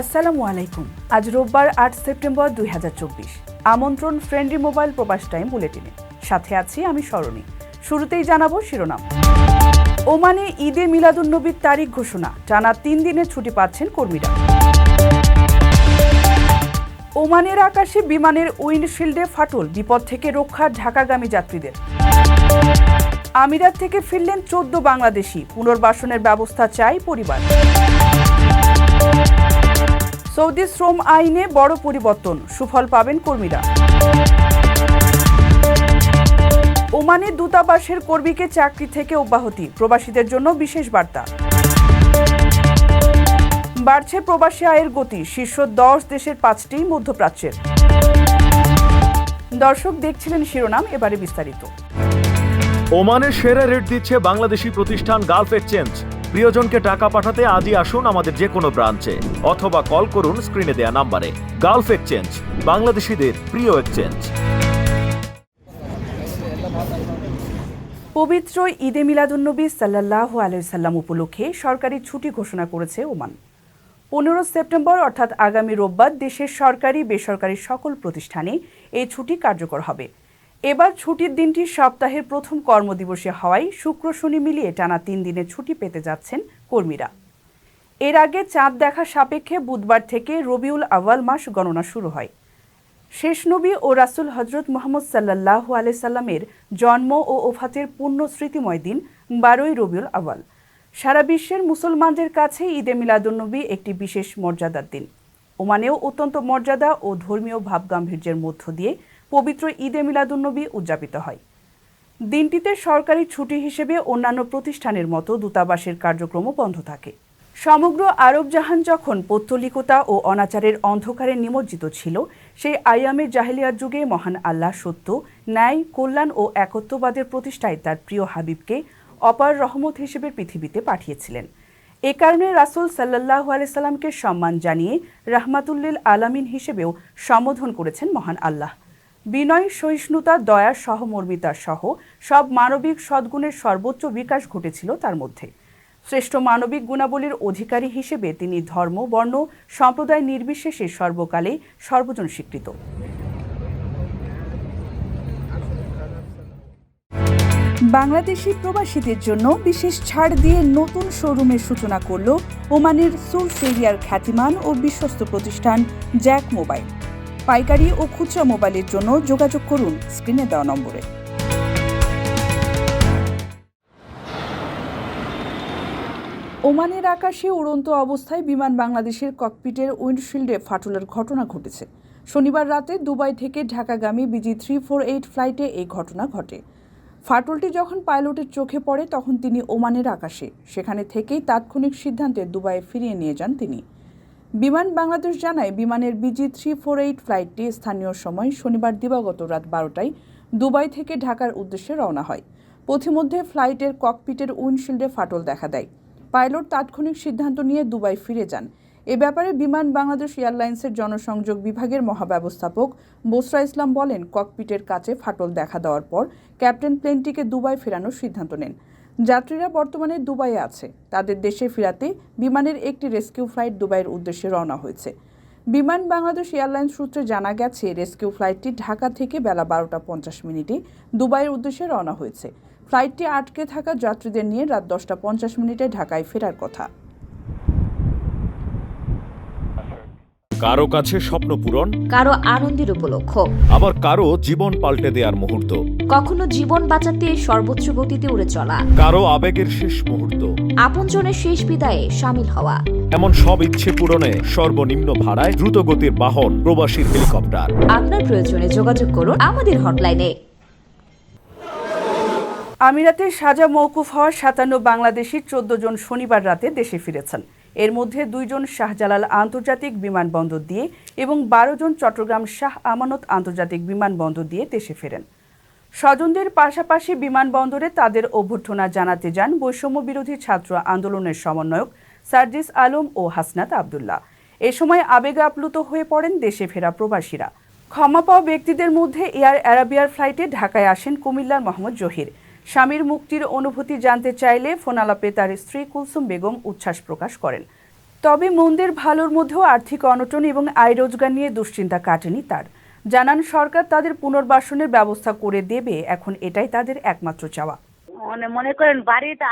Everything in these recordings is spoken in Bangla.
আসসালামু আলাইকুম। আজ রোববার আট সেপ্টেম্বর দুই আমন্ত্রণ ফ্রেন্ডলি মোবাইল প্রবাস টাইম বুলেটিনে। সাথে আছি আমি স্মরণী। শুরুতেই জানাব শিরোনাম। ওমানে ঈদে মিলাদুন্নবীর তারিখ ঘোষণা। টানা তিন দিনের ছুটি পাচ্ছেন কর্মীরা। ওমানের আকাশে বিমানের উইন্ডশিল্ডে ফাটল। বিপদ থেকে রক্ষা ঢাকাগামী যাত্রীদের। আমিরাত থেকে ফিরলেন চোদ্দ বাংলাদেশি। পুনর্বাসনের ব্যবস্থা চাই পরিবার। সৌদি শ্রম আইনে বড় পরিবর্তন। সুফল পাবেন কর্মীরা। ওমানে দূতাবাসের কর্মীকে চাকরি থেকে অব্যাহতি। প্রবাসীদের জন্য বিশেষ বার্তা। বাড়ছে প্রবাসী আয়ের গতি। শীর্ষ দশ দেশের পাঁচটি মধ্যপ্রাচ্যের। দর্শক দেখছিলেন শিরোনাম, এবারে বিস্তারিত। ওমানের সেরা রেট দিচ্ছে বাংলাদেশি প্রতিষ্ঠান গালফ এক্সচেঞ্জ। প্রিয়জনকে টাকা পাঠাতে আজই আসুন আমাদের যে কোনো ব্রাঞ্চে, অথবা কল করুন স্ক্রিনে দেয়া নাম্বারে। গালফ এক্সচেঞ্জ, বাংলাদেশিদের প্রিয় এক্সচেঞ্জ। পবিত্র ঈদে মিলাদুন্নবী সাল্লাহ আলাইসাল্লাম উপলক্ষে সরকারি ছুটি ঘোষণা করেছে ওমান। পনেরো সেপ্টেম্বর, অর্থাৎ আগামী রোববার, দেশের সরকারি বেসরকারি সকল প্রতিষ্ঠানে এই ছুটি কার্যকর হবে। এবার ছুটির দিনটি সপ্তাহের প্রথম কর্মদিবসে হওয়ায় শুক্র শনি মিলিয়ে টানা তিন দিনের ছুটি পেতে যাচ্ছেন কর্মীরা। এর আগে চাঁদ দেখা সাপেক্ষে বুধবার থেকে রবিউল আওয়াল মাস গণনা শুরু হয়। শেষ নবী ও রাসুল হজরত মোহাম্মদ সাল্লাহ আলাইসাল্লামের জন্ম ও ওফাতের পূর্ণ স্মৃতিময় দিন বারোই রবিউল আওয়াল সারা বিশ্বের মুসলমানদের কাছে ঈদে মিলাদুন্নবী একটি বিশেষ মর্যাদার দিন। ওমানেও অত্যন্ত মর্যাদা ও ধর্মীয় ভাবগাম্ভীর্যের মধ্য দিয়ে পবিত্র ঈদে মিলাদুন্নবী উদযাপিত হয়। দিনটিতে সরকারি ছুটি হিসেবে অন্যান্য প্রতিষ্ঠানের মতো দূতাবাসের কার্যক্রমও বন্ধ থাকে। সমগ্র আরব জাহান যখন পৌত্তলিকতা ও অনাচারের অন্ধকারে নিমজ্জিত ছিল, সেই আয়ামে জাহেলিয়ার যুগে মহান আল্লাহ সত্য, ন্যায়, কল্যাণ ও একত্ববাদের প্রতিষ্ঠায় তার প্রিয় হাবিবকে অপার রহমত হিসেবে পৃথিবীতে পাঠিয়েছিলেন। এ কারণে রাসুল সাল্লাহ আলাইসাল্লামকে সম্মান জানিয়ে রাহমাতুল্লিল আলামিন হিসেবেও সম্বোধন করেছেন মহান আল্লাহ। বিনয়, সহিষ্ণুতা, দয়া সহমর্মিতা সহ সব মানবিক সদ্গুণের সর্বোচ্চ বিকাশ ঘটেছিল তার মধ্যে। শ্রেষ্ঠ মানবিক গুণাবলীর অধিকারী হিসেবে তিনি ধর্ম, বর্ণ, সম্প্রদায় নির্বিশেষে সর্বকালে সর্বজন স্বীকৃত। বাংলাদেশি প্রবাসীদের জন্য বিশেষ ছাড় দিয়ে নতুন শোরুমের সূচনা করল ওমানের সুর সেরিয়ার খ্যাতিমান ও বিশ্বস্ত প্রতিষ্ঠান জ্যাক মোবাইল। পাইকারি ও খুচরা মোবাইলের জন্য যোগাযোগ করুন স্ক্রিনে দেওয়া নম্বরে। ওমানের আকাশে উড়ন্ত অবস্থায় বিমান বাংলাদেশের ককপিটের উইন্ডশিল্ডে ফাটলের ঘটনা ঘটেছে। শনিবার রাতে দুবাই থেকে ঢাকাগামী বিজি থ্রি ফোর এইট ফ্লাইটে এই ঘটনা ঘটে। ফাটলটি যখন পাইলটের চোখে পড়ে, তখন তিনি ওমানের আকাশে, সেখানে থেকেই তাৎক্ষণিক সিদ্ধান্তে দুবাইয়ে ফিরিয়ে নিয়ে যান তিনি। বিমান বাংলাদেশ জানায়, বিমানের বিজি থ্রি ফোর এইট ফ্লাইটটি স্থানীয় সময় শনিবার দিবাগত রাত বারোটায় দুবাই থেকে ঢাকার উদ্দেশ্যে রওনা হয়। পথিমধ্যে ফ্লাইটের ককপিটের উইন্ডশিল্ডে ফাটল দেখা দেয়। পাইলট তাৎক্ষণিক সিদ্ধান্ত নিয়ে দুবাই ফিরে যান। এ ব্যাপারে বিমান বাংলাদেশ এয়ারলাইন্সের জনসংযোগ বিভাগের মহাব্যবস্থাপক বোসরা ইসলাম বলেন, ককপিটের কাছে ফাটল দেখা দেওয়ার পর ক্যাপ্টেন প্লেনটিকে দুবাই ফেরানোর সিদ্ধান্ত নেন। যাত্রীরা বর্তমানে দুবাইয়ে আছে। তাদের দেশে ফেরাতে বিমানের একটি রেস্কিউ ফ্লাইট দুবাইয়ের উদ্দেশ্যে রওনা হয়েছে। বিমান বাংলাদেশ এয়ারলাইন্স সূত্রে জানা গেছে, রেস্কিউ ফ্লাইটটি ঢাকা থেকে বেলা বারোটা পঞ্চাশ মিনিটে দুবাইয়ের উদ্দেশ্যে রওনা হয়েছে। ফ্লাইটটি আটকে থাকা যাত্রীদের নিয়ে রাত দশটা পঞ্চাশ মিনিটে ঢাকায় ফেরার কথা। কারও কাছে স্বপ্ন পূরণ কারও আনন্দের উপলক্ষ। আবার কারও জীবন পাল্টে দেওয়ার মুহূর্ত। কখনো জীবন বাঁচাতে সর্বোচ্চ গতিতে উড়ে চলা। কারও আবেগের শেষ মুহূর্ত। আপনজনের শেষ বিদায়ে সামিল হওয়া। এমন সব ইচ্ছে পূরণে সর্বনিম্ন ভাড়ায় দ্রুত গতির বাহন প্রবাসীর হেলিকপ্টার। আপনার প্রয়োজনে যোগাযোগ করুন আমাদের হটলাইনে। আমিরাতে সাজা মৌকুফ হওয়া সাতান্ন বাংলাদেশি চোদ্দ জন শনিবার রাতে দেশে ফিরেছেন। এর মধ্যে দুইজন শাহজালাল আন্তর্জাতিক বিমানবন্দর দিয়ে এবং বারো জন চট্টগ্রাম শাহ আমানত আন্তর্জাতিক বিমানবন্দর দিয়ে দেশে ফেরেন। স্বজনদের পাশাপাশি বিমানবন্দরে তাদের অভ্যর্থনা জানাতে যান বৈষম্য বিরোধী ছাত্র আন্দোলনের সমন্বয়ক সার্জিস আলম ও হাসনাত আবদুল্লাহ। এ সময় আবেগে আপ্লুত হয়ে পড়েন দেশে ফেরা প্রবাসীরা। ক্ষমা পাওয়া ব্যক্তিদের মধ্যে এয়ার অ্যারাবিয়ার ফ্লাইটে ঢাকায় আসেন কুমিল্লার মোহাম্মদ জহির। স্বামীর মুক্তির অনুভূতি জানতে চাইলে ফোনালাপে তার স্ত্রী কুলসুম বেগম উচ্ছ্বাস প্রকাশ করেন। তবে মন্দের ভালোর মধ্যেও আর্থিক অনটন এবং আয় রোজগার নিয়ে দুশ্চিন্তা কাটেনি তার। জানান সরকার তাদের পুনর্বাসনের ব্যবস্থা করে দেবে এখন এটাই তাদের একমাত্র চাওয়া। মানে মনে করেন বাড়িতে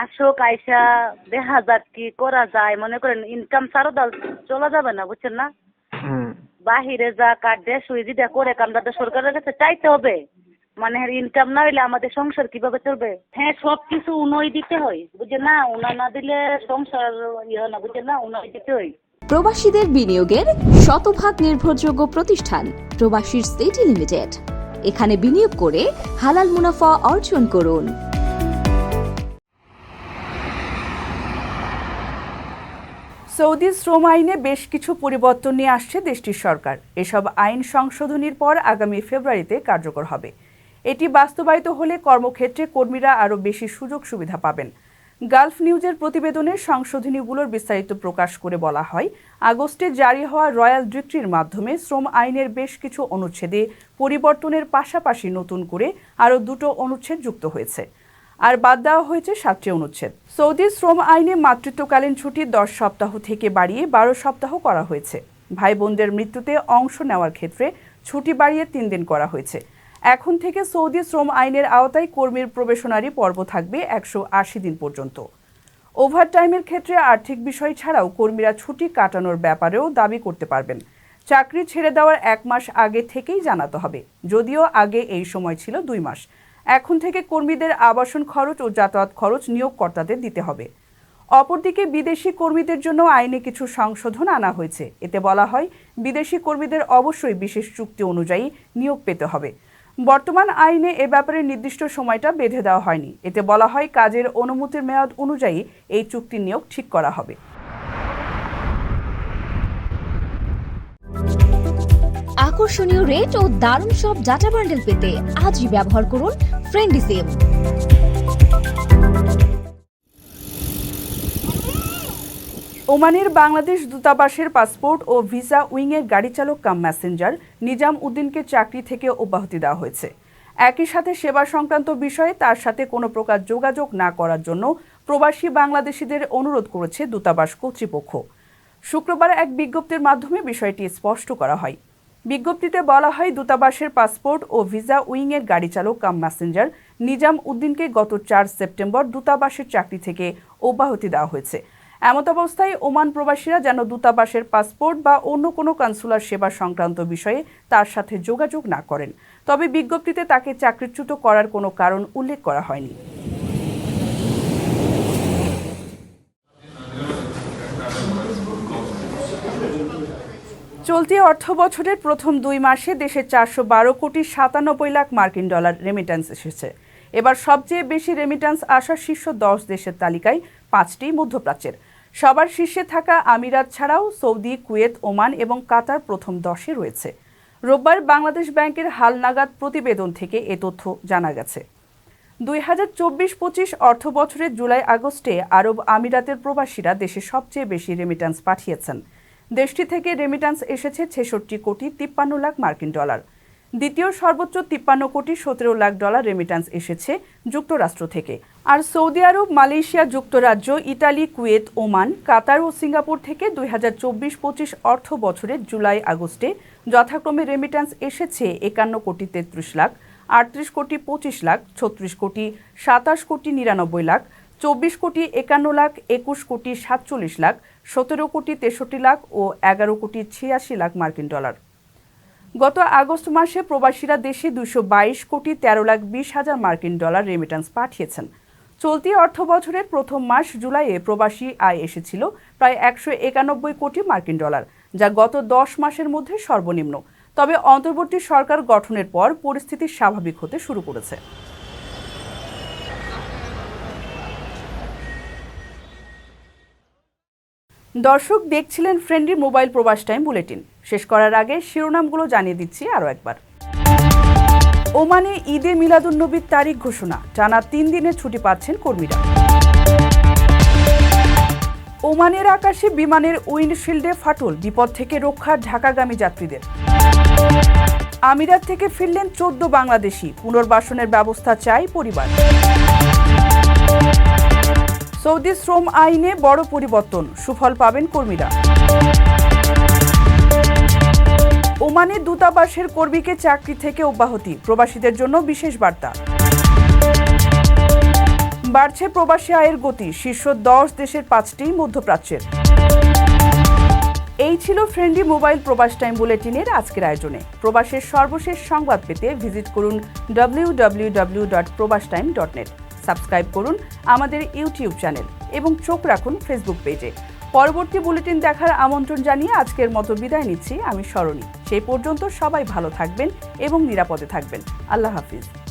আসুক আইসা দেখা যাক কি করা যায়। মনে করেন ইনকাম ছাড়া চলা যাবে না বুঝছেন না? বাহিরে যা কাট দেশ ওই যেটা করে কামটা সরকারের কাছে চাইতে হবে। মানে ইনকাম না হইলে আমাদের সংসার কীভাবে চলবে? হ্যাঁ সব কিছু উনই দিতে হয় বুঝছেন না? উনা না দিলে সংসার ইয়ে না বুঝছেন না? উনই দিতে হয়। প্রবাসীদের বিনিয়োগের শতভাগ নির্ভরযোগ্য প্রতিষ্ঠান প্রবাসীর সিটি লিমিটেড। এখানে বিনিয়োগ করে হালাল মুনাফা অর্জন করুন। সৌদি শ্রম আইনে বেশ কিছু পরিবর্তন নিয়ে আসছে দেশটির সরকার। এসব আইন সংশোধনীর পর আগামী ফেব্রুয়ারিতে কার্যকর হবে। এটি বাস্তবায়িত হলে কর্মক্ষেত্রে কর্মীরা আরও বেশি সুযোগ সুবিধা পাবেন। গালফ নিউজের প্রতিবেদনে সংশোধনীগুলোর বিস্তারিত প্রকাশ করে বলা হয়, আগস্টে জারি হওয়া রয়্যাল ডিক্রির মাধ্যমে শ্রম আইনের বেশ কিছু অনুচ্ছেদে পরিবর্তনের পাশাপাশি নতুন করে আরও দুটো অনুচ্ছেদ যুক্ত হয়েছে। আর বাদ দেওয়া হয়েছে সাতটি অনুচ্ছেদ। সৌদি শ্রম আইনে মাতৃত্বকালীন ছুটি দশ সপ্তাহ থেকে বাড়িয়ে বারো সপ্তাহ করা হয়েছে। ভাই বোনদের মৃত্যুতে অংশ নেওয়ার ক্ষেত্রে ছুটি বাড়িয়ে তিন দিন করা হয়েছে। এখন থেকে সৌদি শ্রম আইনের আওতায় কর্মীর প্রবেশনারি পর্ব থাকবে একশো আশি দিন পর্যন্ত। ওভারটাইমের ক্ষেত্রে আর্থিক বিষয় ছাড়াও কর্মীরা ছুটি কাটানোর ব্যাপারেও দাবি করতে পারবেন। চাকরি ছেড়ে দেওয়ার এক মাস আগে থেকেই জানাতে হবে, যদিও আগে এই সময় ছিল দুই মাস। এখন থেকে কর্মীদের আবাসন খরচ ও যাতায়াত খরচ নিয়োগকর্তাদের দিতে হবে। অপরদিকে বিদেশি কর্মীদের জন্য আইনে কিছু সংশোধন আনা হয়েছে। এতে বলা হয়, বিদেশি কর্মীদের অবশ্যই বিশেষ চুক্তি অনুযায়ী নিয়োগ পেতে হবে। বর্তমান আইনে এ ব্যাপারে নির্দিষ্ট সময়টা বেঁধে দেওয়া হয়নি। এতে বলা হয় কাজের অনুমতির মেয়াদ অনুযায়ী এই চুক্তি নিয়োগ ঠিক করা হবে। আকর্ষণীয় রেট ও দারুণ সব ডাটা বান্ডেল পেতে আজই ব্যবহার করুন ফ্রেন্ডি ওমানের বাংলাদেশ দূতাবাসের পাসপোর্ট ও ভিসা উইংয়ের গাড়ি চালক কাম ম্যাসেঞ্জার নিজাম উদ্দিনকে চাকরি থেকে অব্যাহতি দেওয়া হয়েছে। একই সাথে সেবা সংক্রান্ত বিষয়ে তার সাথে কোনো প্রকার যোগাযোগ না করার জন্য প্রবাসী বাংলাদেশিদের অনুরোধ করেছে দূতাবাস কর্তৃপক্ষ। শুক্রবার এক বিজ্ঞপ্তির মাধ্যমে বিষয়টি স্পষ্ট করা হয়। বিজ্ঞপ্তিতে বলা হয়, দূতাবাসের পাসপোর্ট ও ভিসা উইংয়ের গাড়ি চালক কাম ম্যাসেঞ্জার নিজাম উদ্দিনকে গত চার সেপ্টেম্বর দূতাবাসের চাকরি থেকে অব্যাহতি দেওয়া হয়েছে। এমত অবস্থায় ওমান প্রবাসীরা যেন দূতাবাসের পাসপোর্ট বা অন্য কোনো কনসুলার সেবা সংক্রান্ত বিষয়ে তার সাথে যোগাযোগ না করেন। তবে বিজ্ঞপ্তিতে তাকে চাকরিচ্যুত করার কোনো কারণ উল্লেখ করা হয়নি। চলতি অর্থ বছরের প্রথম দুই মাসে দেশে চারশো বারো কোটি সাতানব্বই লাখ মার্কিন ডলার রেমিট্যান্স এসেছে। এবার সবচেয়ে বেশি রেমিট্যান্স আসা শীর্ষ দশ দেশের তালিকায় পাঁচটি মধ্যপ্রাচ্যের। সবার শীর্ষে থাকা আমিরাত ছাড়াও সৌদি, কুয়েত, ওমান এবং কাতার প্রথম দশে রয়েছে। রোববার বাংলাদেশ ব্যাংকের হালনাগাদ প্রতিবেদন থেকে এ তথ্য জানা গেছে। দুই হাজার চব্বিশ পঁচিশ অর্থ বছরের জুলাই আগস্টে আরব আমিরাতের প্রবাসীরা দেশে সবচেয়ে বেশি রেমিট্যান্স পাঠিয়েছেন। দেশটি থেকে রেমিট্যান্স এসেছে ছেষট্টি কোটি তিপ্পান্ন লাখ মার্কিন ডলার। দ্বিতীয় সর্বোচ্চ তিপ্পান্ন কোটি সতেরো লাখ ডলার রেমিট্যান্স এসেছে যুক্তরাষ্ট্র থেকে। আর সৌদি আরব, মালয়েশিয়া, যুক্তরাজ্য, ইতালি, কুয়েত, ওমান, কাতার ও সিঙ্গাপুর থেকে দুই হাজার চব্বিশ পঁচিশ অর্থ বছরের জুলাই আগস্টে যথাক্রমে রেমিট্যান্স এসেছে একান্ন কোটি তেত্রিশ লাখ, আটত্রিশ কোটি পঁচিশ লাখ, ছত্রিশ কোটি সাতাশ কোটি নিরানব্বই লাখ, চব্বিশ কোটি একান্ন লাখ, একুশ কোটি সাতচল্লিশ লাখ, সতেরো কোটি তেষট্টি লাখ ও এগারো কোটি ছিয়াশি লাখ মার্কিন ডলার। গত আগস্ট মাসে প্রবাসীরা দেশে দুশো বাইশ কোটি তেরো লাখ বিশ হাজার মার্কিন ডলার রেমিট্যান্স পাঠিয়েছেন। চলতি অর্থ বছরের প্রথম মাস জুলাইয়ে প্রবাসী আয় এসেছিল প্রায় একশো একানব্বই কোটি মার্কিন ডলার, যা গত দশ মাসের মধ্যে সর্বনিম্ন। তবে অন্তর্বর্তী সরকার গঠনের পর পরিস্থিতি স্বাভাবিক হতে শুরু করেছে। দর্শক, দেখছিলেন friendly mobile Probash time bulletin. শেষ করার আগে শিরোনামগুলো জানিয়ে দিচ্ছি আরও একবার। ওমানে ঈদে মিলাদুন্নবীর তারিখ ঘোষণা। টানা তিন দিনের ছুটি পাচ্ছেন কর্মীরা। ওমানের আকাশে বিমানের উইন্ডশিল্ডে ফাটল, বিপদ থেকে রক্ষা ঢাকাগামী যাত্রীদের। আমিরাত থেকে ফিরলেন চোদ্দ বাংলাদেশি, পুনর্বাসনের ব্যবস্থা চাই পরিবার। সৌদি শ্রম আইনে বড় পরিবর্তন, সুফল পাবেন কর্মীরা। ওমানে দূতাবাসের কর্মীকে চাকরি থেকে অব্যাহতি। প্রবাসীদের জন্য বিশেষ বার্তা। বাড়ছে প্রবাসী আয়ের গতি, শীর্ষ দশ দেশের পাঁচটি মধ্যপ্রাচ্যের। এই ছিল ফ্রেন্ডলি মোবাইল প্রবাস টাইম বুলেটিনের আজকের আয়োজনে। প্রবাসের সর্বশেষ সংবাদ পেতে ভিজিট করুন ডাব্লিউ সাবস্ক্রাইব করুন আমাদের ইউটিউব চ্যানেল এবং চোখ রাখুন ফেসবুক পেজে পরবর্তী বুলেটিন দেখার আমন্ত্রণ জানিয়ে আজকের মতো বিদায় নিচ্ছি। আমি স্মরণী। সেই পর্যন্ত সবাই ভালো থাকবেন এবং নিরাপদে থাকবেন। আল্লাহ হাফিজ।